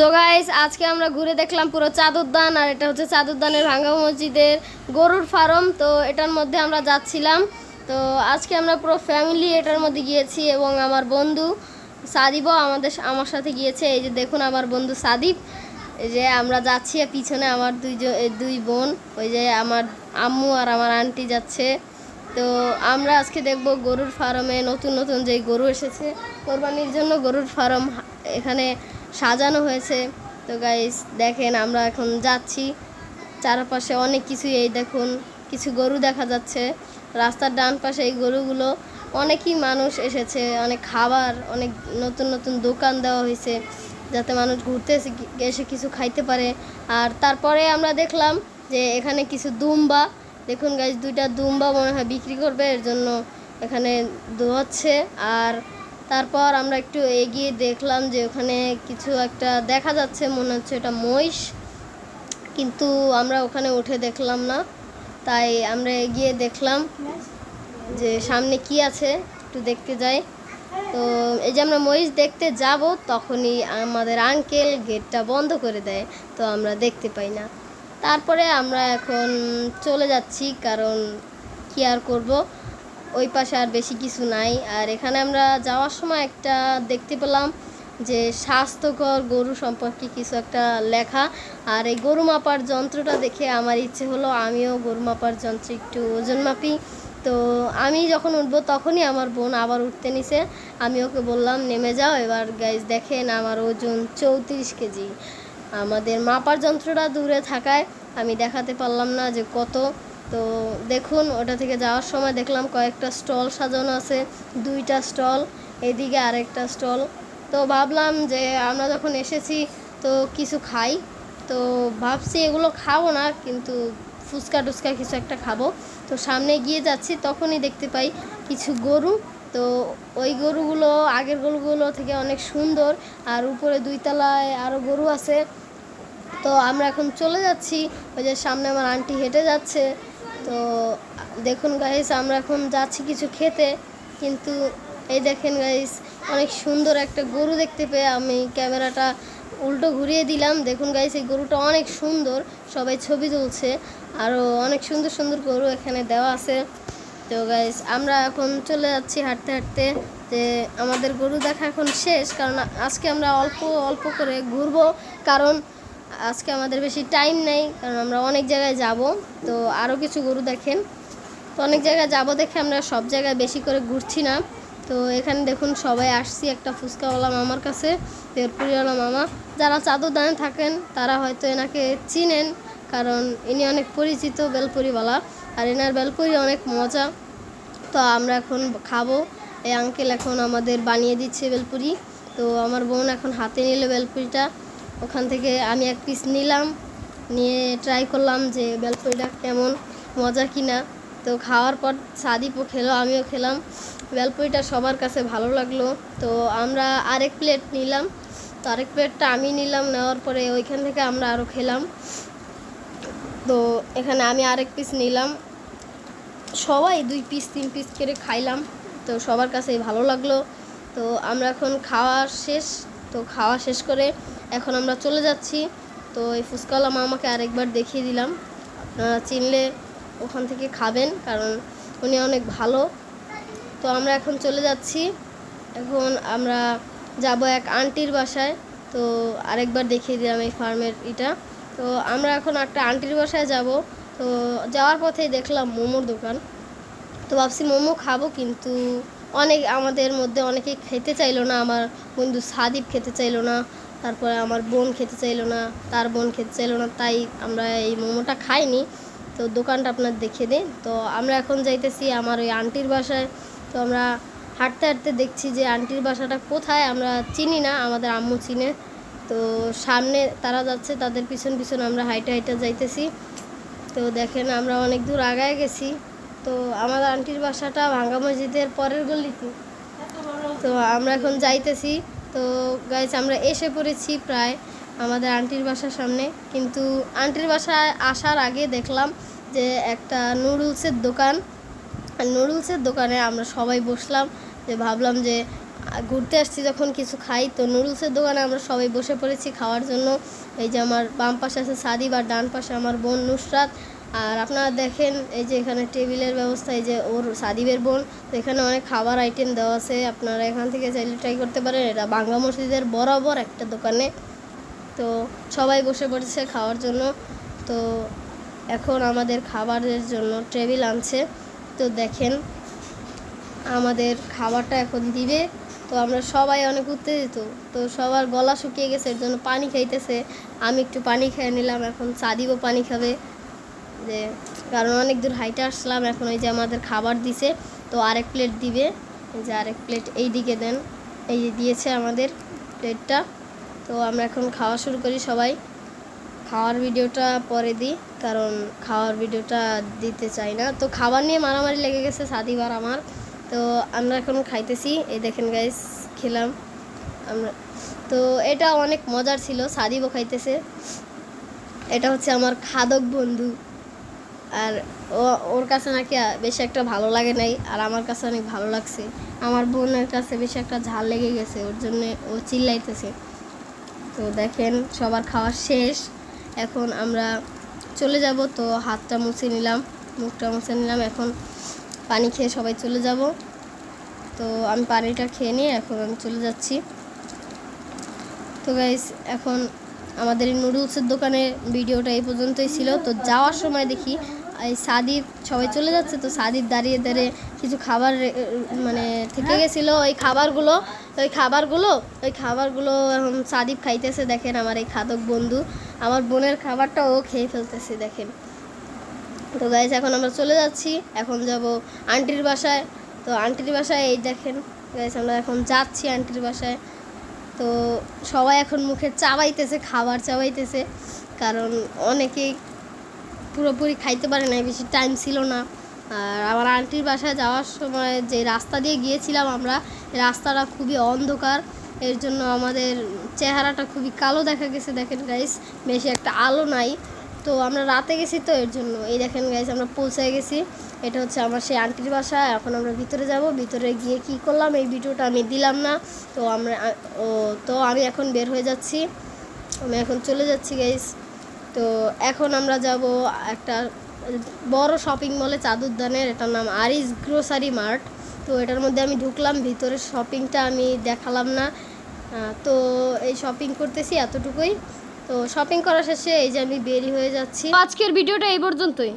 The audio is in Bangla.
তো গাইস আজকে আমরা ঘুরে দেখলাম পুরো চাদুদ্দান আর এটা হচ্ছে চাদুদ্দানের ভাঙ্গা মসজিদের গরুর ফার্ম। তো এটার মধ্যে আমরা যাচ্ছিলাম। তো আজকে আমরা পুরো ফ্যামিলি এটার মধ্যে গিয়েছি এবং আমার বন্ধু সাদিবও আমাদের আমার সাথে গিয়েছে। এই যে দেখুন আমার বন্ধু সাদিব। এই যে আমরা যাচ্ছি পিছনে আমার দুই দুই বোন, ওই যে আমার আম্মু আর আমার আন্টি যাচ্ছে। তো আমরা আজকে দেখব গরুর ফার্মে নতুন নতুন যে গরু এসেছে। কোরবানির জন্য গরুর ফার্ম এখানে সাজানো হয়েছে। তো গাইস দেখেন আমরা এখন যাচ্ছি। চারপাশে অনেক কিছু এই দেখুন, কিছু গরু দেখা যাচ্ছে। রাস্তার ডান পাশে এই গরুগুলো, অনেকই মানুষ এসেছে, অনেক খাবার, অনেক নতুন নতুন দোকান দেওয়া হয়েছে, যাতে মানুষ ঘুরতে এসে এসে কিছু খাইতে পারে। আর তারপরে আমরা দেখলাম যে এখানে কিছু দুম্বা, দেখুন গাছ দুইটা দুম্বা মনে হয় বিক্রি করবে, এর জন্য এখানে দোয়াচ্ছে। আর তারপর আমরা একটু এগিয়ে দেখলাম যে ওখানে কিছু একটা দেখা যাচ্ছে, মনে হচ্ছে এটা মহিষ। কিন্তু আমরা ওখানে উঠে দেখলাম না। তাই আমরা এগিয়ে দেখলাম যে সামনে কি আছে, একটু দেখতে যাই। তো এই যে আমরা মহিষ দেখতে যাব, তখনই আমাদের আঙ্কেল গেটটা বন্ধ করে দেয়। তো আমরা দেখতে পাই না। তারপরে আমরা এখন চলে যাচ্ছি, কারণ কি আর করব? ওই পাশে আর বেশি কিছু নাই। আর এখানে আমরা যাওয়ার সময় একটা দেখতে পেলাম যে স্বাস্থ্যকর গরু সম্পর্কে কিছু একটা লেখা। আর এই গরু মাপার যন্ত্রটা দেখে আমার ইচ্ছে হলো আমিও গরু মাপার যন্ত্রে একটু ওজন মাপি। তো আমি যখন উঠবো তখনই আমার বোন আবার উঠতে নিছে। আমি ওকে বললাম, নেমে যাও এবার গাইজ দেখেন আমার ওজন চৌত্রিশ কেজি। আমাদের মাপার যন্ত্রটা দূরে থাকায় আমি দেখাতে পারলাম না যে কত। তো দেখুন, ওটা থেকে যাওয়ার সময় দেখলাম কয়েকটা স্টল সাজানো আছে, দুইটা স্টল, এদিকে আরেকটা স্টল। তো ভাবলাম যে আমরা যখন এসেছি তো কিছু খাই। তো ভাবছি এগুলো খাব না, কিন্তু ফুচকা টুচকা কিছু একটা খাব। তো সামনে গিয়ে যাচ্ছি, তখনই দেখতে পাই কিছু গরু। তো ওই গরুগুলো, আগের গরুগুলো থেকে অনেক সুন্দর, আর উপরে দুই তলায় আরও গরু আছে। তো আমরা এখন চলে যাচ্ছি, ওই যে সামনে আমার আন্টি হেঁটে যাচ্ছে। তো, দেখুন গাইস আমরা এখন যাচ্ছি কিছু খেতে, কিন্তু এই দেখেন গাইস অনেক সুন্দর একটা গরু দেখতে পেয়ে আমি ক্যামেরাটা উল্টো ঘুরিয়ে দিলাম। দেখুন গাইস এই গরুটা অনেক সুন্দর, সবাই ছবি তুলছে আরও অনেক সুন্দর সুন্দর গরু এখানে দেওয়া আছে। তো গাইস আমরা এখন চলে যাচ্ছি হাঁটতে হাঁটতে, যে আমাদের গরু দেখা এখন শেষ, কারণ আজকে আমরা অল্প অল্প করে ঘুরবো, কারণ আজকে আমাদের বেশি টাইম নেই, কারণ আমরা অনেক জায়গায় যাব। তো আরও কিছু গরু দেখেন। তো অনেক জায়গায় যাব দেখে আমরা সব জায়গায় বেশি করে ঘুরছি না। তো এখানে দেখুন সবাই আসছি একটা ফুচকাওয়ালা মামার কাছে তেরপুরিওয়ালা মামা। যারা চাদর দানে থাকেন, তারা হয়তো এনাকে চিনেন, কারণ ইনি অনেক পরিচিত বেলপুরিওয়ালা, আর এনার বেলপুরি অনেক মজা। তো আমরা এখন খাব। এই আঙ্কেল এখন আমাদের বানিয়ে দিচ্ছে বেলপুরি। তো আমার বোন এখন হাতে নিল বেলপুরিটা। ওখান থেকে আমি এক পিস নিলাম, নিয়ে ট্রাই করলাম যে বেলপুরিটা কেমন, মজা কিনা। তো খাওয়ার পর সাদিপও খেলো, আমিও খেলাম। বেলপুরিটা সবার কাছে ভালো লাগল। তো আমরা আরেক প্লেট নিলাম। তো আরেক প্লেটটা আমি নিলাম, নেওয়ার পরে ওইখান থেকে আমরা আরও খেলাম। তো এখানে আমি আরেক পিস নিলাম। সবাই দুই পিস তিন পিস করে খাইলাম। তো সবার কাছেই ভালো লাগল। তো আমরা এখন খাওয়া শেষ। তো খাওয়া শেষ করে এখন আমরা চলে যাচ্ছি। তো এই ফুচকাওয়ালা মামাকে আরেকবার দেখিয়ে দিলাম। আপনারা চিনলে ওখান থেকে খাবেন, কারণ উনি অনেক ভালো। তো আমরা এখন চলে যাচ্ছি। এখন আমরা যাব এক আন্টির বাসায়। তো আরেকবার দেখিয়ে দিলাম এই ফার্মের এটা তো আমরা এখন একটা আন্টির বাসায় যাব। তো যাওয়ার পথেই দেখলাম মোমোর দোকান। তো ভাবছি মোমো খাব, কিন্তু অনেক আমাদের মধ্যে অনেকেই খেতে চাইলো না। আমার বন্ধু সাদিপ খেতে চাইলো না। তারপরে আমার বোন খেতে চাইলো না, তার বোন খেতে চাইলো না, তাই আমরা এই মোমোটা খাইনি। তো দোকানটা আপনার দেখে দিই তো আমরা এখন যাইতেছি আমার ওই আন্টির বাসায়। তো আমরা হাঁটতে হাঁটতে দেখছি যে আন্টির বাসাটা কোথায়, আমরা চিনি না, আমাদের আম্মু চিনে। তো সামনে তারা যাচ্ছে, তাদের পিছন পিছন আমরা হাইটে হাইটে যাইতেছি। তো দেখেন আমরা অনেক দূর আগায় গেছি। তো আমাদের আন্টির বাসাটা ভাঙ্গা মসজিদের পরের গলিতে তো আমরা এখন যাইতেছি। তো গাইজ আমরা এসে পড়েছি প্রায় আমাদের আন্টির বাসার সামনে। কিন্তু আন্টির বাসায় আসার আগে দেখলাম যে একটা নুডলসের দোকান। নুডলসের দোকানে আমরা সবাই বসলাম, যে ভাবলাম যে ঘুরতে আসছি যখন কিছু খাই। তো নুডলসের দোকানে আমরা সবাই বসে পড়েছি খাওয়ার জন্য। এই যে আমার বাম পাশে আছে সাদিব আর ডান পাশে আমার বোন নুসরাত। আর আপনারা দেখেন, এই যে এখানে টেবিলের ব্যবস্থা, এই যে ওর সাদিবের বোন, তো এখানে অনেক খাবার আইটেম দেওয়া আছে। আপনারা এখান থেকে চাইলে ট্রাই করতে পারেন। এটা বাংলা মসজিদের বরাবর একটা দোকানে। তো সবাই বসে পড়েছে খাওয়ার জন্য। তো এখন আমাদের খাবারের জন্য টেবিল আনছে। তো দেখেন, আমাদের খাবারটা এখন দিবে। তো আমরা সবাই অনেক উত্তেজিত। তো সবার গলা শুকিয়ে গেছে, এর জন্য পানি খাইতেছে। আমি একটু পানি খেয়ে নিলাম। এখন সাদিবও পানি খাবে। যে কারণ অনেক দূর হাইটে আসলাম, এখন ওই যে আমাদের খাবার দিছে, তো আরেক প্লেট দিবে। এই যে আরেক প্লেট এই দিকে দেন, এই যে দিয়েছে আমাদের প্লেটটা তো আমরা এখন খাওয়া শুরু করি সবাই। খাওয়ার ভিডিওটা পরে দিই, কারণ খাওয়ার ভিডিওটা দিতে চাই না। তো খাবার নিয়ে মারামারি লেগে গেছে সাদিবার আমার। তো আমরা এখন খাইতেছি। এই দেখেন গাইস খেলাম। আমরা, তো এটা অনেক মজার ছিল, সাদিবও খাইতেছে। এটা হচ্ছে আমার খাদক বন্ধু। আর ও, ওর কাছে নাকি বেশি একটা ভালো লাগে নাই, আর আমার কাছে অনেক ভালো লাগছে। আমার বোনের কাছে বেশি একটা ঝাল লেগে গেছে, ওর জন্য ও চিল্লাইতেছে। তো দেখেন, সবার খাওয়া শেষ। এখন আমরা চলে যাব, তো হাতটা মুছে নিলাম, মুখটা মুছে নিলাম, এখন পানি খেয়ে সবাই চলে যাব। তো আমি পানিটা খেয়ে নিয়ে এখন আমি চলে যাচ্ছি। তো গাইস এখন আমাদের নুডলসের দোকানে ভিডিওটা এই পর্যন্তই ছিল। তো যাওয়ার সময় দেখি এই সাদিব সবাই চলে যাচ্ছে তো সাদিব দাঁড়িয়ে দাঁড়িয়ে কিছু খাবার মানে থেকে গেছিল ওই খাবারগুলো ওই খাবারগুলো ওই খাবারগুলো এখন সাদিব খাইতেছে দেখেন আমার এই খাদক বন্ধু। আমার বোনের খাবারটা ও খেয়ে ফেলতেছে দেখেন। তো গাইজ এখন আমরা চলে যাচ্ছি এখন যাব আন্টির বাসায়। তো আন্টির বাসায় এই দেখেন গাইজ আমরা এখন যাচ্ছি আন্টির বাসায়। তো সবাই এখন মুখে চাবাইতেছে খাবার চাবাইতেছে কারণ অনেকেই পুরোপুরি খাইতে পারে না বেশি টাইম ছিল না। আর আমার আন্টির বাসায় যাওয়ার সময় যে রাস্তা দিয়ে গিয়েছিলাম আমরা রাস্তাটা খুবই অন্ধকার। এর জন্য আমাদের চেহারাটা খুবই কালো দেখা গেছে, দেখেন গাইস বেশি একটা আলো নাই। তো আমরা রাতে গেছি তো, এর জন্য। এই দেখেন গাইস আমরা পৌঁছে গেছি। এটা হচ্ছে আমার সেই আন্টির বাসা, এখন আমরা ভিতরে যাব। ভিতরে গিয়ে কি করলাম, এই ভিডিওটা আমি দিলাম না। তো আমরা, ও, তো আমি এখন বের হয়ে যাচ্ছি। আমি এখন চলে যাচ্ছি গাইস তো এখন আমরা যাব একটা বড় শপিং মলে চাদুদ্দানের এটার নাম আরিস গ্রোসারি মার্ট তো এটার মধ্যে আমি ঢুকলাম ভিতরে শপিংটা আমি দেখালাম না। তো এই শপিং করতেছি এতটুকুই। তো শপিং করা শেষে এই যে আমি বেরি হয়ে যাচ্ছি। আজকের ভিডিওটা এই পর্যন্তই।